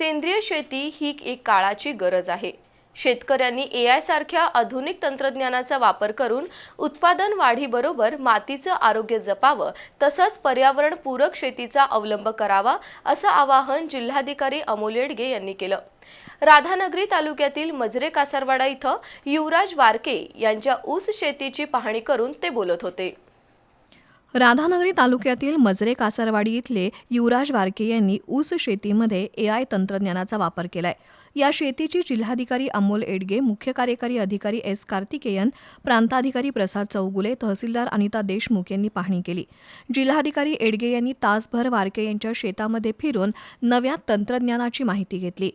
सेंद्रिय शेती ही एक काळाची गरज आहे. शेतकऱ्यांनी ए आय सारख्या आधुनिक तंत्रज्ञानाचा वापर करून उत्पादन वाढीबरोबर मातीचं आरोग्य जपावं तसंच पर्यावरणपूरक शेतीचा अवलंब करावा असं आवाहन जिल्हाधिकारी अमोल येडगे यांनी केलं. राधानगरी तालुक्यातील मजरे कासारवाडा इथं युवराज वारके यांच्या ऊस शेतीची पाहणी करून ते बोलत होते. राधानगरी तालुक्यातील मजरे कासारवाडी इथले युवराज वारके यांनी ऊस शेतीमध्ये ए आय तंत्रज्ञानाचा वापर केलाय. या शेतीची जिल्हाधिकारी अमोल एडगे मुख्य कार्यकारी अधिकारी एस कार्तिकेयन प्रांताधिकारी प्रसाद चौगुले तहसीलदार अनिता देशमुख यांनी पाहणी केली. जिल्हाधिकारी एडगे यांनी तासभर वारके यांच्या शेतामध्ये फिरून नव्या तंत्रज्ञानाची माहिती घेतली.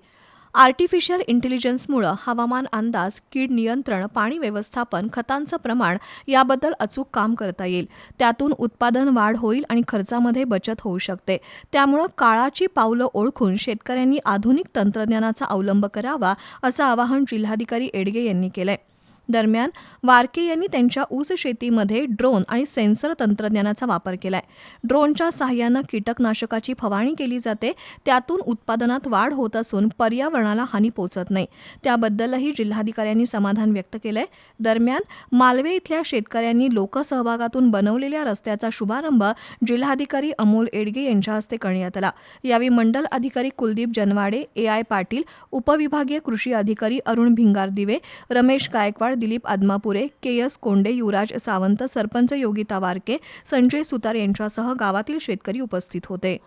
आर्टिफिशियल इंटेलिजन्समुळं हवामान अंदाज कीड नियंत्रण पाणी व्यवस्थापन खतांचं प्रमाण याबद्दल अचूक काम करता येईल. त्यातून उत्पादन वाढ होईल आणि खर्चामध्ये बचत होऊ शकते. त्यामुळं काळाची पावलं ओळखून शेतकऱ्यांनी आधुनिक तंत्रज्ञानाचा अवलंब करावा असं आवाहन जिल्हाधिकारी एडगे यांनी केलं आहे दरम्यान वारके यांनी त्यांच्या ऊस शेतीमध्ये ड्रोन आणि सेन्सर तंत्रज्ञानाचा वापर केलाय. ड्रोनच्या सहाय्यानं कीटकनाशकाची फवारणी केली जाते त्यातून उत्पादनात वाढ होत असून पर्यावरणाला हानी पोहोचत नाही. त्याबद्दलही जिल्हाधिकाऱ्यांनी समाधान व्यक्त केलंय. दरम्यान मालवे इथल्या शेतकऱ्यांनी लोकसहभागातून बनवलेल्या रस्त्याचा शुभारंभ जिल्हाधिकारी अमोल एडगे यांच्या हस्ते करण्यात आला. यावेळी मंडल अधिकारी कुलदीप जनवाडे ए आय पाटील उपविभागीय कृषी अधिकारी Arun Bhingardive Ramesh Gaikwad Dilip Adamapure K S Konde Yuvraj Sawant sarpanch Yogita Warke Sanjay Sutar यांच्यासह गावातील शेतकरी उपस्थित होते.